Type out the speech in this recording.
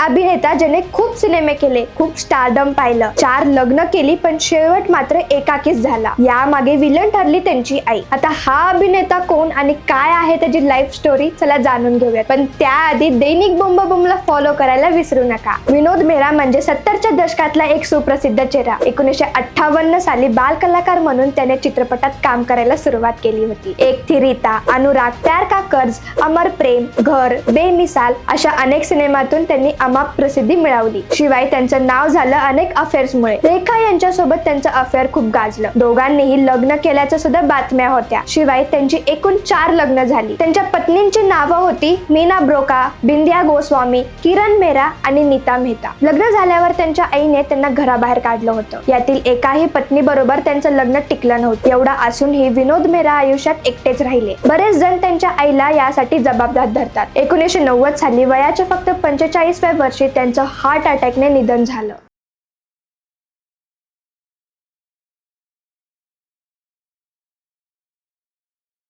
अभिनेता ज्याने खूप सिनेमे केले खूप स्टारडम पाहिलं. चार लग्न केली पण शेवट मात्र एकाकीच झाला. यामागे विलन ठरली त्यांची आई. आता हा अभिनेता कोण आणि काय आहे त्याची लाईफ स्टोरी चला जाणून घेऊया पण त्याआधी दैनिक बोंब बुमला फॉलो करायला विसरू नका. विनोद मेहरा म्हणजे सत्तरच्या दशकातला एक सुप्रसिद्ध चेहरा. एकोणीसशे अठ्ठावन्न साली बाल कलाकार म्हणून त्याने चित्रपटात काम करायला सुरुवात केली होती. एक थी रीता अनुराग प्यार का कर्ज अमर प्रेम घर बेमिसाल अशा अनेक सिनेमातून त्यांनी अमाप प्रसिद्धी मिळवली. शिवाय त्यांचं नाव झालं अनेक अफेअर्समुळे रेखा यांच्यासोबत त्यांचं अफेअर खूप गाजलं. दोघांनीही लग्न केल्याच्या सुद्धा बातम्या होत्या. शिवाय त्यांची एकूण चार लग्न झाली. त्यांच्या पत्नींची नावं होती मीना ब्रोका बिंदिया गोस्वामी किरण मेहरा आणि नीता मेहता. लग्न झाल्यावर त्यांच्या आईने त्यांना घराबाहेर काढलं होतं. यातील एकाही पत्नी बरोबर त्यांचं लग्न टिकलं नव्हतं. एवढा असूनही विनोद मेहरा आयुष्यात एकटेच राहिले. बरेच जण त्यांच्या आईला यासाठी जबाबदार धरतात. एकोणीसशे नव्वद साली वयाच्या फक्त पंचेचाळीसव्या वर्षी त्यांचं हार्ट अटॅकने निधन झालं.